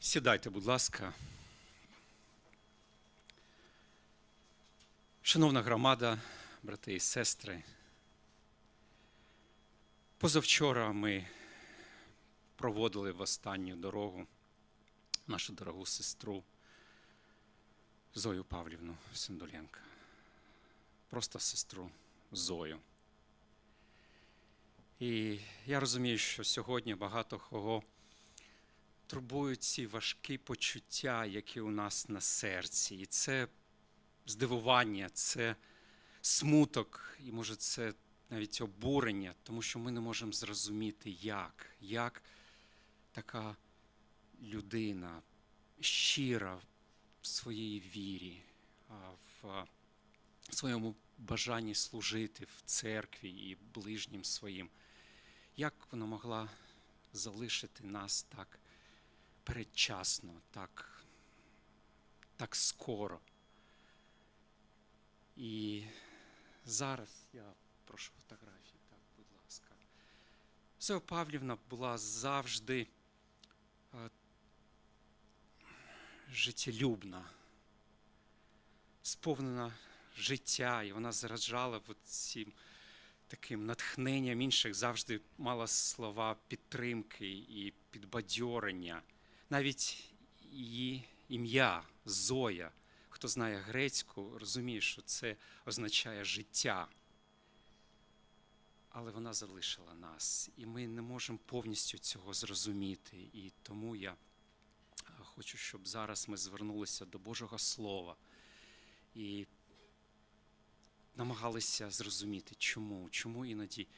Сідайте, будь ласка. Шановна громада, брати і сестри. Позавчора ми проводили в останню дорогу нашу дорогу сестру Зою Павлівну Сендоленка. Просто сестру Зою. І я розумію, що сьогодні багато кого турбують ці важкі почуття, які у нас на серці. І це здивування, це смуток, і може це навіть обурення, тому що ми не можемо зрозуміти, як, як така людина щира в своїй вірі, в своєму бажанні служити в церкві і ближнім своїм. Як вона могла залишити нас так передчасно, так, так скоро? І зараз я прошу фотографії, так, будь ласка. Зоя Павлівна була завжди е, життєлюбна, сповнена життя, і вона заражала цим таким натхненням інших, завжди мала слова підтримки і підбадьорення. Навіть її ім'я Зоя, хто знає грецьку, розуміє, що це означає життя. Але вона залишила нас, і ми не можемо повністю цього зрозуміти. І тому я е, хочу, щоб зараз ми звернулися до Божого Слова і намагалися зрозуміти, чому, чому іноді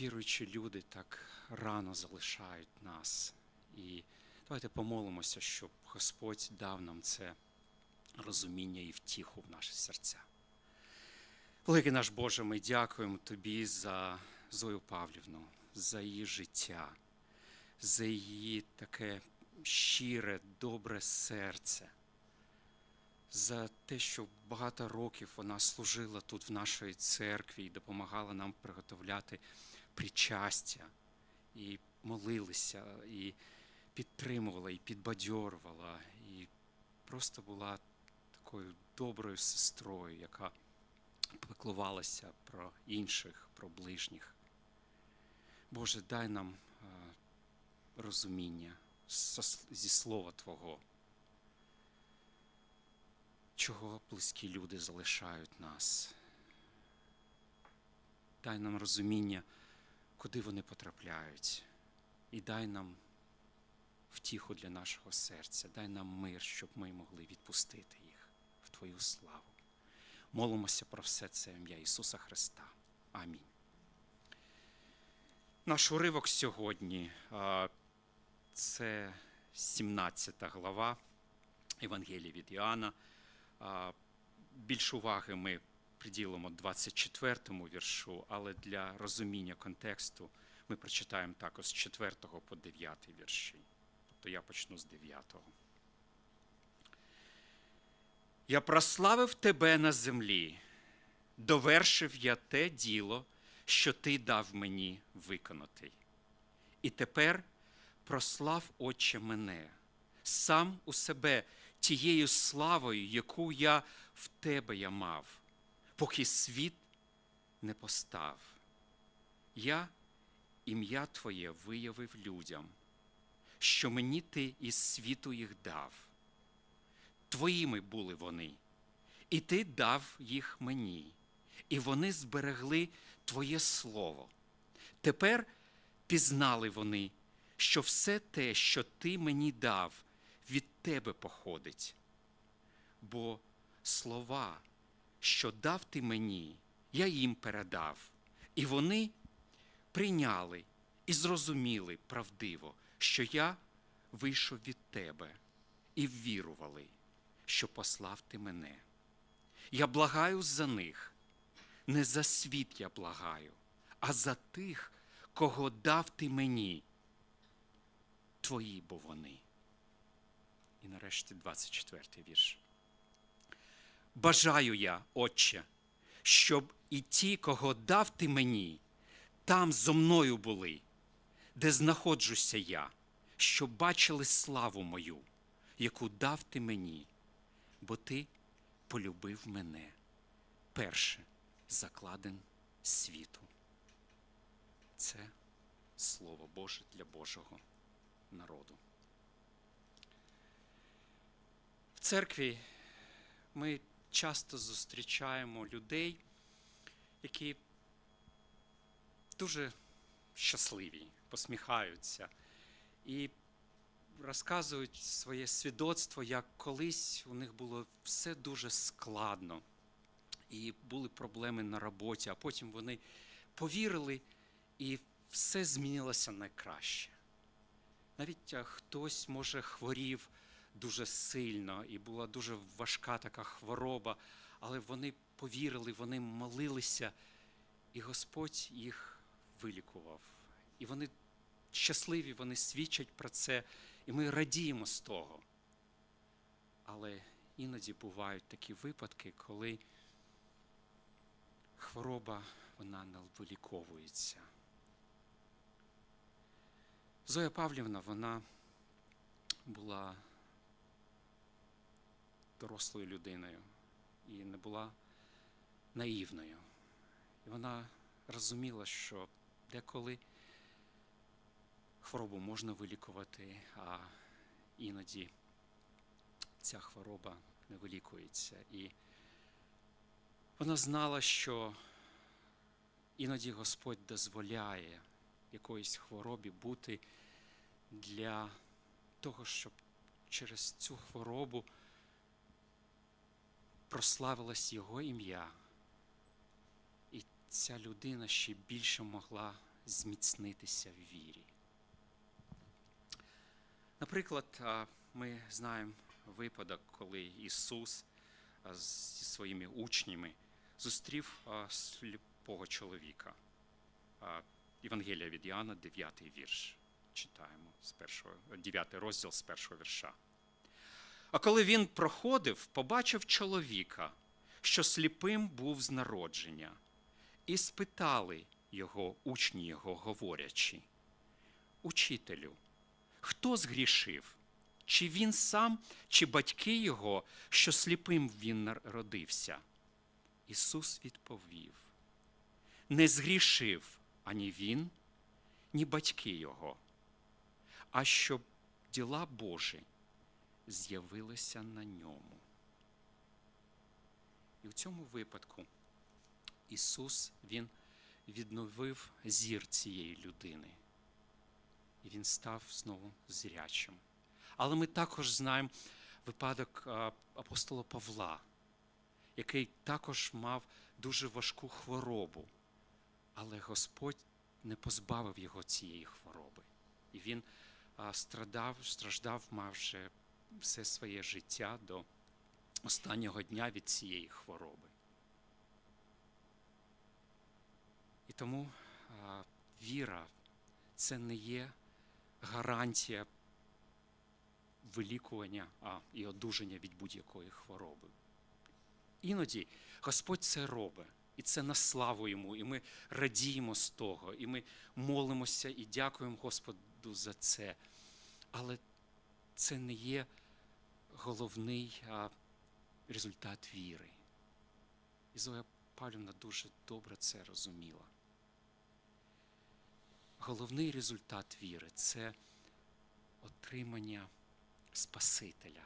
віруючі люди так рано залишають нас. І давайте помолимося, щоб Господь дав нам це розуміння і втіху в наші серця. Великий наш Боже, ми дякуємо Тобі за Зою Павлівну, за її життя, за її таке щире, добре серце, за те, що багато років вона служила тут в нашій церкві і допомагала нам приготовляти причастя, і молилися, і підтримувала, і підбадьорувала, і просто була такою доброю сестрою, яка піклувалася про інших, про ближніх. Боже, дай нам е, розуміння зі слова Твого, чого близькі люди залишають нас. Дай нам розуміння, куди вони потрапляють, і дай нам втіху для нашого серця, дай нам мир, щоб ми могли відпустити їх в Твою славу. Молимося про все це ім'я Ісуса Христа. Амінь. Наш уривок сьогодні це 17 глава Євангелія від Іоанна. Більш уваги ми приділимо 24 віршу, але для розуміння контексту ми прочитаємо також з 4 по 9 вірші. Тобто я почну з 9. Я прославив тебе на землі, довершив я те діло, що ти дав мені виконати. І тепер прослав Отче мене, сам у себе тією славою, яку я в тебе я мав, поки світ не постав. Я ім'я Твоє виявив людям, що мені ти із світу їх дав. Твоїми були вони, і ти дав їх мені, і вони зберегли Твоє Слово. Тепер пізнали вони, що все те, що ти мені дав, від тебе походить. Бо слова, що дав ти мені, я їм передав, і вони прийняли і зрозуміли правдиво, що я вийшов від тебе, і ввірували, що послав ти мене. Я благаю за них, не за світ я благаю, а за тих, кого дав ти мені. Твої бо вони. І нарешті 24 вірш. Бажаю я, Отче, щоб і ті, кого дав ти мені, там зо мною були, де знаходжуся я, щоб бачили славу мою, яку дав ти мені, бо ти полюбив мене перше закладен світу. Це Слово Боже для Божого народу. В церкві ми часто зустрічаємо людей, які дуже щасливі, посміхаються і розказують своє свідоцтво, як колись у них було все дуже складно, і були проблеми на роботі, а потім вони повірили, і все змінилося на краще. Навіть хтось, може, хворів дуже сильно, і була дуже важка така хвороба, але вони повірили, вони молилися, і Господь їх вилікував. І вони щасливі, вони свідчать про це, і ми радіємо з того. Але іноді бувають такі випадки, коли хвороба вона не виліковується. Зоя Павлівна, вона була дорослою людиною і не була наївною. І вона розуміла, що деколи хворобу можна вилікувати, а іноді ця хвороба не вилікується. І вона знала, що іноді Господь дозволяє якоїсь хворобі бути для того, щоб через цю хворобу прославилось Його ім'я, і ця людина ще більше могла зміцнитися в вірі. Наприклад, ми знаємо випадок, коли Ісус зі своїми учнями зустрів сліпого чоловіка. Євангелія від Іоанна, 9 вірш. Читаємо з першого, 9 розділ з першого вірша. А коли він проходив, побачив чоловіка, що сліпим був з народження, і спитали його учні його, говорячи: Учителю, хто згрішив? Чи він сам, чи батьки його, що сліпим він народився? Ісус відповів: Не згрішив ані він, ні батьки його, а щоб діла Божі з'явилися на ньому. І в цьому випадку Ісус Він відновив зір цієї людини. І він став знову зрячим. Але ми також знаємо випадок апостола Павла, який також мав дуже важку хворобу, але Господь не позбавив його цієї хвороби. І він страдав, страждав, мав вже все своє життя до останнього дня від цієї хвороби. І тому віра це не є гарантія вилікування а, і одужання від будь-якої хвороби. Іноді Господь це робить, і це на славу йому, і ми радіємо з того, і ми молимося і дякуємо Господу за це. Але це не є головний а, результат віри. І Зоя Павлівна дуже добре це розуміла. Головний результат віри це отримання Спасителя,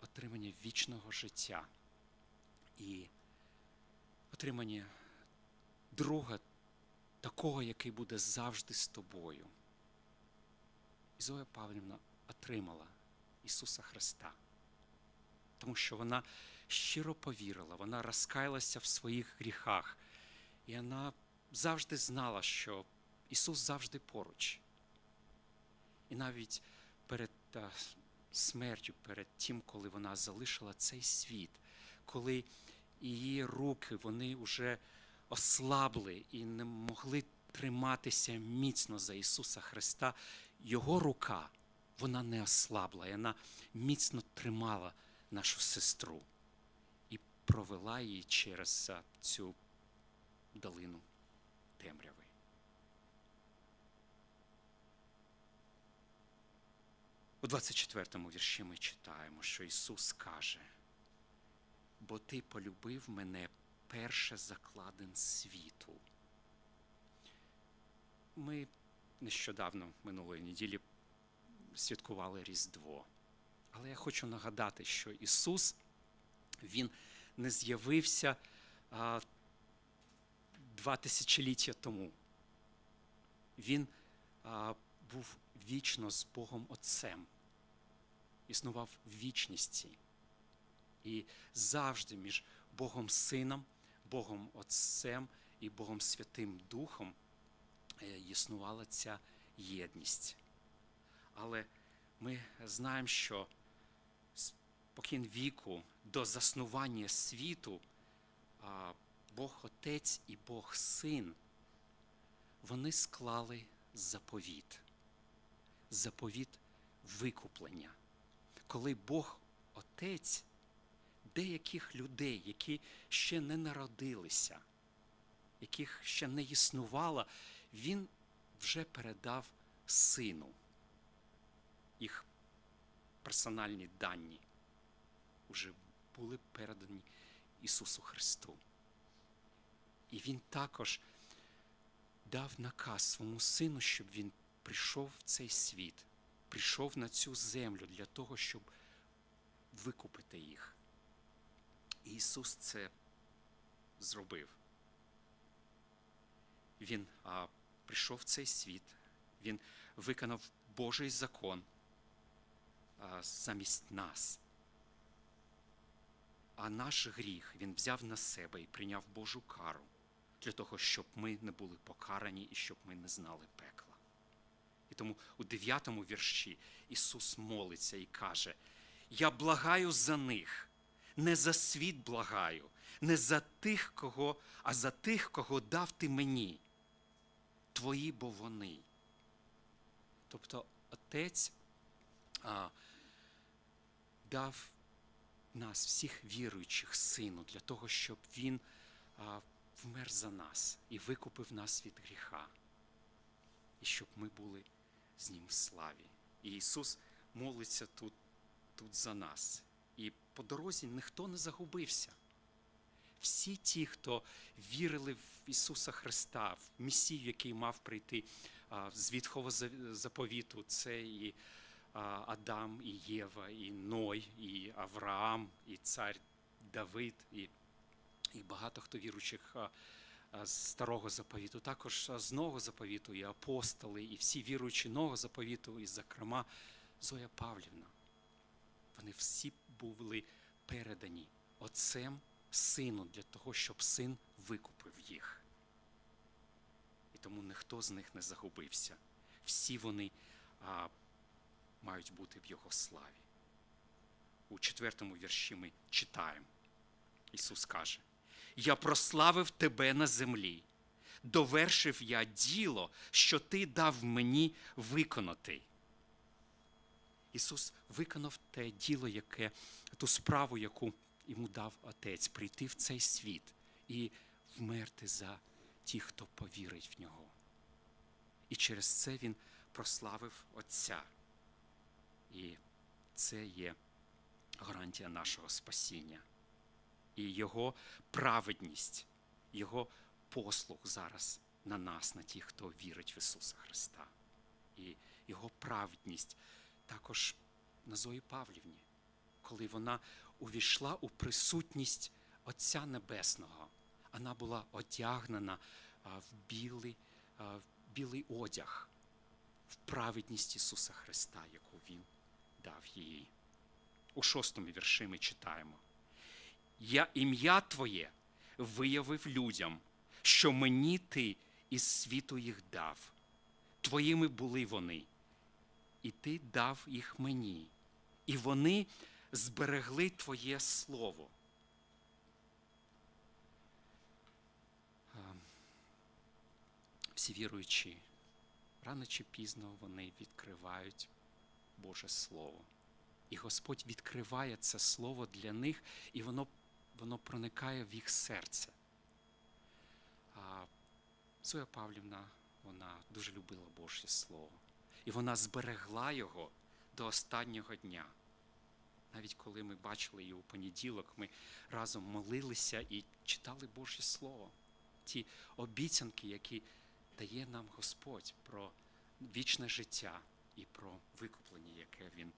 отримання вічного життя і отримання друга такого, який буде завжди з тобою. І Зоя Павлівна отримала Ісуса Христа, тому що вона щиро повірила, вона розкаялася в своїх гріхах, і вона завжди знала, що Ісус завжди поруч. І навіть перед а, смертю, перед тим, коли вона залишила цей світ, коли її руки вони вже ослабли і не могли триматися міцно за Ісуса Христа, Його рука вона не ослабла, і вона міцно тримала нашу сестру і провела її через цю долину темряви. 24 вірші ми читаємо, що Ісус каже, бо Ти полюбив мене перше закладен світу. Ми нещодавно минулої неділі святкували Різдво. Але я хочу нагадати, що Ісус Він не з'явився два тисячоліття тому. Він а, був вічно з Богом Отцем, існував в вічності. І завжди між Богом Сином, Богом Отцем і Богом Святим Духом е, існувала ця єдність. Але ми знаємо, що спокін віку до заснування світу Бог Отець і Бог Син вони склали заповіт, заповіт викуплення. Коли Бог Отець деяких людей, які ще не народилися, яких ще не існувало, Він вже передав сину їх персональні дані вже були передані Ісусу Христу. І Він також дав наказ своєму сину, щоб він прийшов в цей світ, прийшов на цю землю для того, щоб викупити їх. І Ісус це зробив. Він а, прийшов в цей світ, Він виконав Божий закон а, замість нас. А наш гріх Він взяв на себе і прийняв Божу кару для того, щоб ми не були покарані і щоб ми не знали пекла. І тому у дев'ятому вірші Ісус молиться і каже: Я благаю за них, не за світ благаю, не за тих, кого, а за тих, кого дав ти мені. Твої, бо вони. Тобто Отець а, дав нас, всіх віруючих, сину, для того, щоб Він а, вмер за нас і викупив нас від гріха, і щоб ми були з Ним в славі. І Ісус молиться тут, тут за нас. І по дорозі ніхто не загубився. Всі ті, хто вірили в Ісуса Христа, в Месію, який мав прийти з Відхового заповіту, це і Адам, і Єва, і Ной, і Авраам, і цар Давид, і, і багато хто а, з старого заповіту, також з нового заповіту, і апостоли, і всі віруючі нового заповіту, і, зокрема, Зоя Павлівна. Вони всі були передані Отцем Сину для того, щоб син викупив їх. І тому ніхто з них не загубився. Всі вони а, мають бути в Його славі. У четвертому вірші ми читаємо. Ісус каже: Я прославив тебе на землі, довершив я діло, що ти дав мені виконати. Ісус виконав те діло, яке, ту справу, яку йому дав Отець, прийти в цей світ і вмерти за ті, хто повірить в нього. І через це Він прославив Отця. І це є гарантія нашого спасіння. І Його праведність, Його послуг зараз на нас, на тих, хто вірить в Ісуса Христа. І Його праведність також на Зої Павлівні, коли вона увійшла у присутність Отця Небесного. Вона була одягнена в білий, в білий одяг, в праведність Ісуса Христа, яку Він дав їй. У шостому вірші ми читаємо. Я ім'я Твоє виявив людям, що мені ти із світу їх дав. Твоїми були вони, і ти дав їх мені, і вони зберегли Твоє Слово. Всі віруючі, рано чи пізно вони відкривають Боже Слово. І Господь відкриває це Слово для них, і воно воно проникає в їх серце. А Зоя Павлівна, вона дуже любила Боже Слово. І вона зберегла його до останнього дня. Навіть коли ми бачили її у понеділок, ми разом молилися і читали Боже Слово, ті обіцянки, які дає нам Господь про вічне життя і про викуплення, яке Він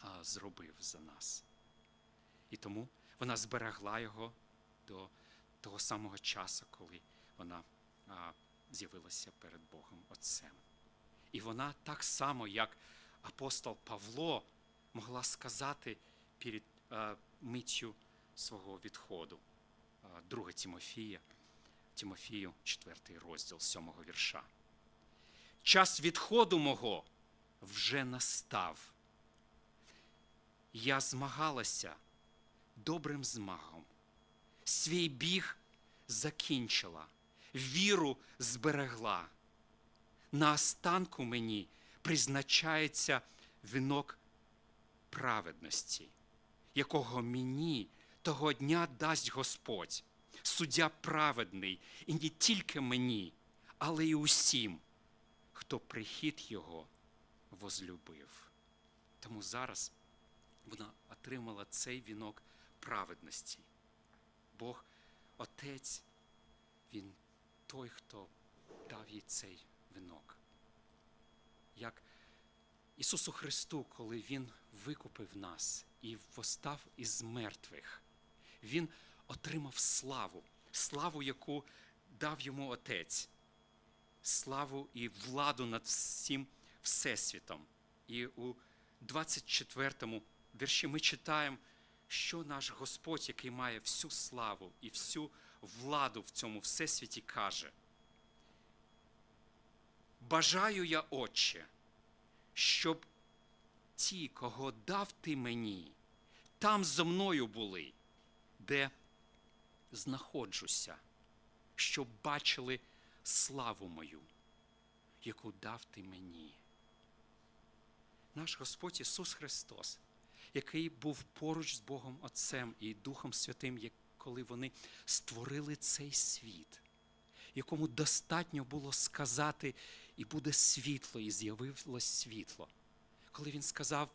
а, зробив за нас. І тому вона зберегла його до того самого часу, коли вона з'явилася перед Богом Отцем. І вона так само, як апостол Павло, могла сказати перед миттю свого відходу. А, 2 Тимофія, Тимофію, 4 розділ 7 вірша. Час відходу мого вже настав. Я змагалася добрим змагом. Свій біг закінчила, віру зберегла. На останку мені призначається вінок праведності, якого мені того дня дасть Господь, суддя праведний, і не тільки мені, але й усім, хто прихід Його возлюбив. Тому зараз вона отримала цей вінок праведності. Бог, Отець, Він той, хто дав їй цей вінок. Як Ісусу Христу, коли Він викупив нас і постав із мертвих, Він отримав славу, славу, яку дав йому Отець, славу і владу над всім Всесвітом. І у 24 вірші ми читаємо, що наш Господь, який має всю славу і всю владу в цьому всесвіті, каже. Бажаю я, Отче, щоб ті, кого дав ти мені, там зо мною були, де знаходжуся, щоб бачили славу мою, яку дав ти мені. Наш Господь Ісус Христос, який був поруч з Богом Отцем і Духом Святим, коли вони створили цей світ, якому достатньо було сказати, і буде світло, і з'явилось світло. Коли він сказав,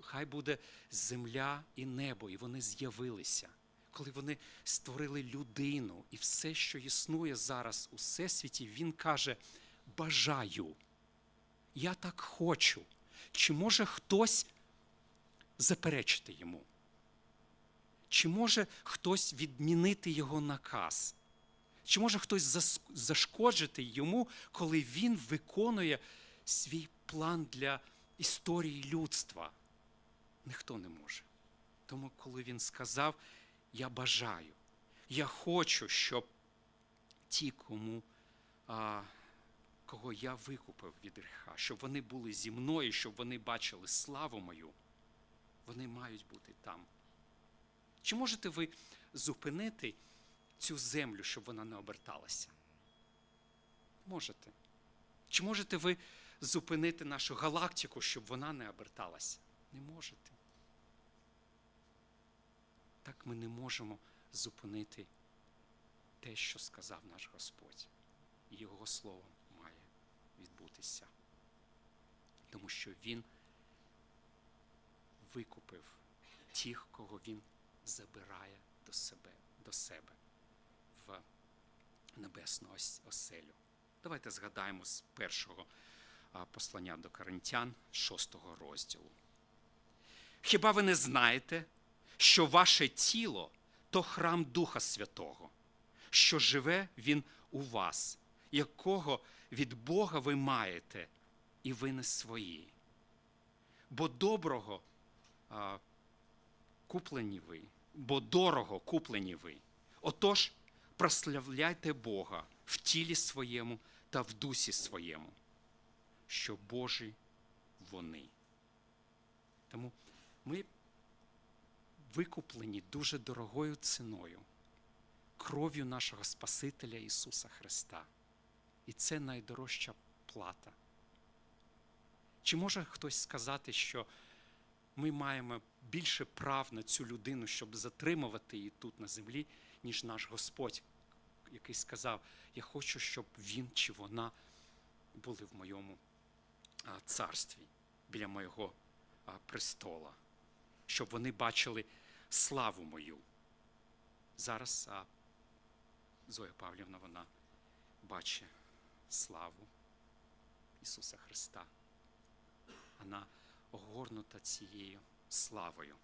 хай буде земля і небо, і вони з'явилися. Коли вони створили людину і все, що існує зараз у всесвіті, він каже: бажаю, я так хочу. Чи може хтось заперечити йому? Чи може хтось відмінити його наказ? Чи може хтось зашкоджити йому, коли він виконує свій план для історії людства? Ніхто не може. Тому, коли він сказав, я бажаю, я хочу, щоб ті, кому, а, кого я викупив від гріха, щоб вони були зі мною, щоб вони бачили славу мою, вони мають бути там. Чи можете ви зупинити цю землю, щоб вона не оберталася? Можете. Чи можете ви зупинити нашу галактику, щоб вона не оберталася? Не можете. Так ми не можемо зупинити те, що сказав наш Господь. Його слово має відбутися. Тому що Він викупив тих, кого Він забирає до себе, до себе в небесну оселю. Давайте згадаємо з першого послання до Коринтян, шостого розділу. Хіба ви не знаєте, що ваше тіло то храм Духа Святого, що живе Він у вас, якого від Бога ви маєте, і ви не свої? Бо доброго куплені ви, бо дорого куплені ви. Отож, прославляйте Бога в тілі своєму та в дусі своєму, що Божі вони. Тому ми викуплені дуже дорогою ціною, кров'ю нашого Спасителя Ісуса Христа. І це найдорожча плата. Чи може хтось сказати, що ми маємо більше прав на цю людину, щоб затримувати її тут на землі, ніж наш Господь, який сказав: Я хочу, щоб він чи вона були в моєму царстві біля моєго престола, щоб вони бачили славу мою. Зараз а, Зоя Павлівна, вона бачить славу Ісуса Христа. Вона огорнута цією славою.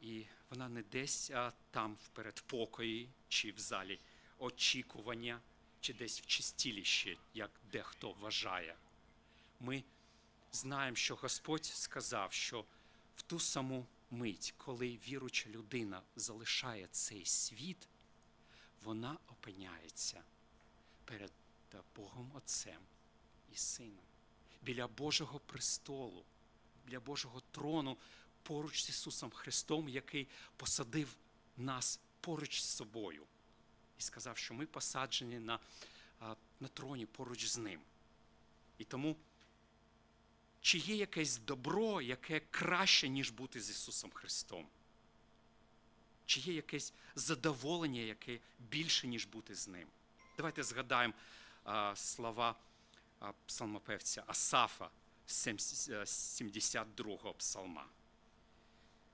І вона не десь а там в передпокої чи в залі очікування, чи десь в чистіліщі, як дехто вважає. Ми знаємо, що Господь сказав, що в ту саму мить, коли віруча людина залишає цей світ, вона опиняється перед Богом Отцем і Сином, біля Божого престолу, біля Божого трону, поруч з Ісусом Христом, який посадив нас поруч з собою і сказав, що ми посаджені на, на троні поруч з Ним. І тому, чи є якесь добро, яке краще, ніж бути з Ісусом Христом? Чи є якесь задоволення, яке більше, ніж бути з ним? Давайте згадаємо а, слова псалмопевця Асафа 72-го псалма.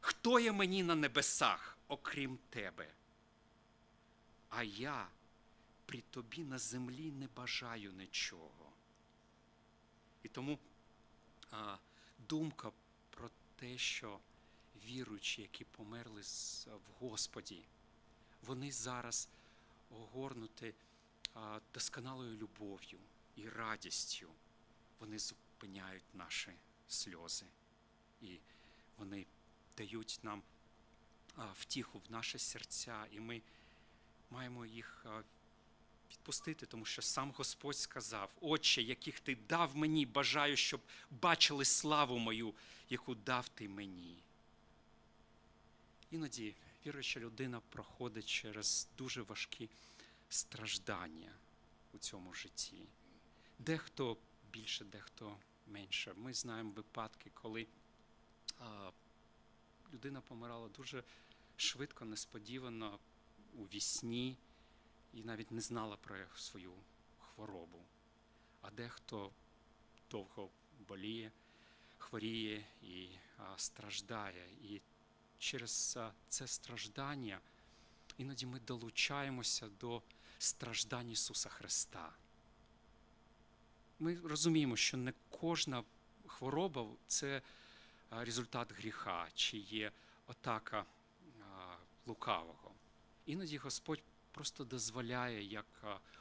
Хто є мені на небесах, окрім тебе? А я при тобі на землі не бажаю нічого. І тому а, думка про те, що віруючі, які померли в Господі, вони зараз огорнуті досконалою любов'ю і радістю. Вони зупиняють наші сльози. І вони дають нам втіху в наші серця, і ми маємо їх відпустити, тому що сам Господь сказав: Отче, яких ти дав мені, бажаю, щоб бачили славу мою, яку дав ти мені. Іноді віруюча людина проходить через дуже важкі страждання у цьому житті. Дехто більше, дехто менше. Ми знаємо випадки, коли людина помирала дуже швидко, несподівано у вісні і навіть не знала про свою хворобу. А дехто довго боліє, хворіє і страждає. І через це страждання іноді ми долучаємося до страждань Ісуса Христа. Ми розуміємо, що не кожна хвороба це результат гріха, чи є атака лукавого. Іноді Господь просто дозволяє, як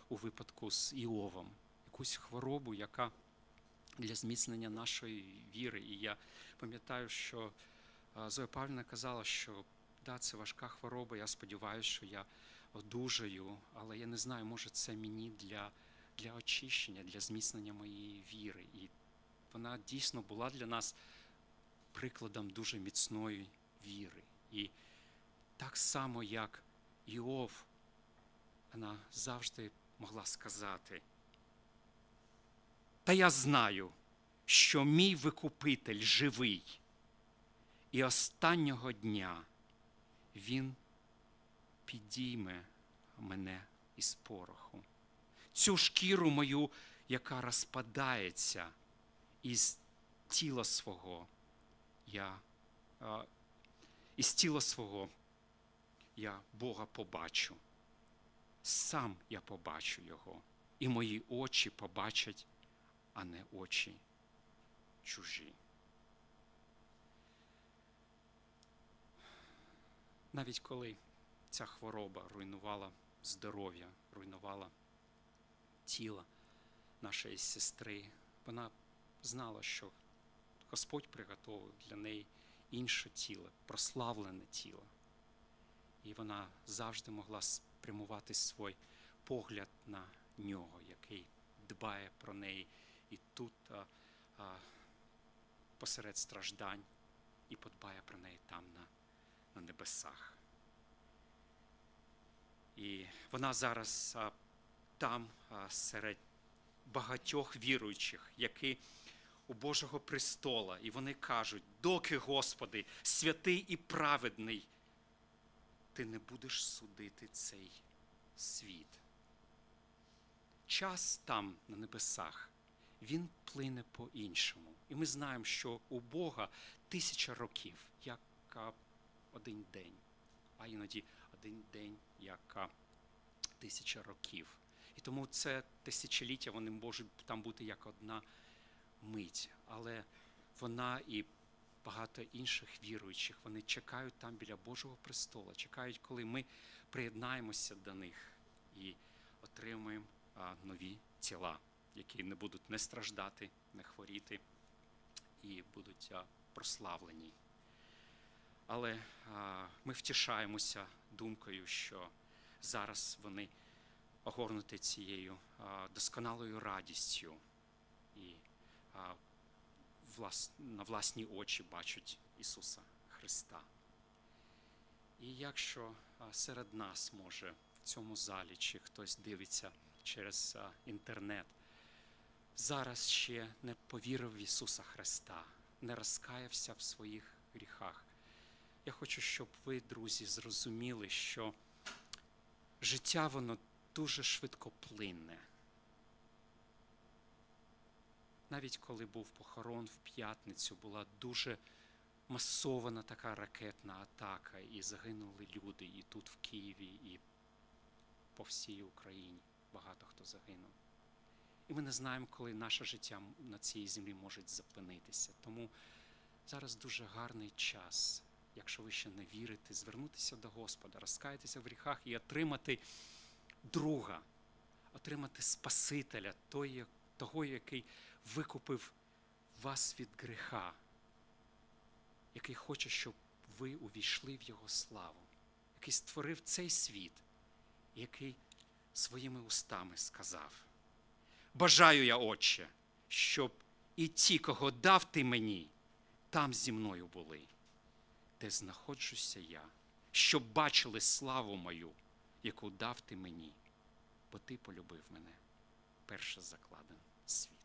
у випадку з Іовом, якусь хворобу, яка для зміцнення нашої віри. І я пам'ятаю, що Зоя Павлівна казала, що да, це важка хвороба. Я сподіваюся, що я одужаю, але я не знаю, може це мені для, для очищення, для зміцнення моєї віри. І вона дійсно була для нас прикладом дуже міцної віри. І так само, як Іов, вона завжди могла сказати. Та я знаю, що мій викупитель живий, і останнього дня він підійме мене із пороху. Цю шкіру мою, яка розпадається із тіла свого, я, із тіла свого я Бога побачу. Сам я побачу Його, і мої очі побачать, а не очі чужі. Навіть коли ця хвороба руйнувала здоров'я, руйнувала тіло нашої сестри, вона знала, що Господь приготовив для неї інше тіло, прославлене тіло. І вона завжди могла спрямувати свій погляд на нього, який дбає про неї і тут а, а, посеред страждань, і подбає про неї там на, на небесах. І вона зараз а, там, серед багатьох віруючих, які у Божого престола, і вони кажуть: доки, Господи, святий і праведний, ти не будеш судити цей світ. Час там, на небесах, він плине по-іншому. І ми знаємо, що у Бога тисяча років, як один день, а іноді один день, як тисяча років. І тому це тисячоліття вони можуть там бути як одна мить. Але вона і багато інших віруючих, вони чекають там біля Божого престола, чекають, коли ми приєднаємося до них і отримаємо нові тіла, які не будуть не страждати, не хворіти і будуть прославлені. Але ми втішаємося думкою, що зараз вони огорнуті цією досконалою радістю і на власні очі бачать Ісуса Христа. І якщо серед нас може в цьому залі чи хтось дивиться через інтернет, зараз ще не повірив в Ісуса Христа, не розкаявся в своїх гріхах. Я хочу, щоб ви, друзі, зрозуміли, що життя воно дуже швидкоплинне. Навіть коли був похорон в п'ятницю, була дуже масована така ракетна атака, і загинули люди і тут, в Києві, і по всій Україні. Багато хто загинув. І ми не знаємо, коли наше життя на цій землі може зупинитися. Тому зараз дуже гарний час, якщо ви ще не вірите, звернутися до Господа, розкаятися в гріхах і отримати друга, отримати Спасителя, того, який викупив вас від гріха, який хоче, щоб ви увійшли в Його славу, який створив цей світ, який своїми устами сказав. Бажаю я, Отче, щоб і ті, кого дав ти мені, там зі мною були, де знаходжуся я, щоб бачили славу мою, яку дав ти мені, бо ти полюбив мене перше закладен світ.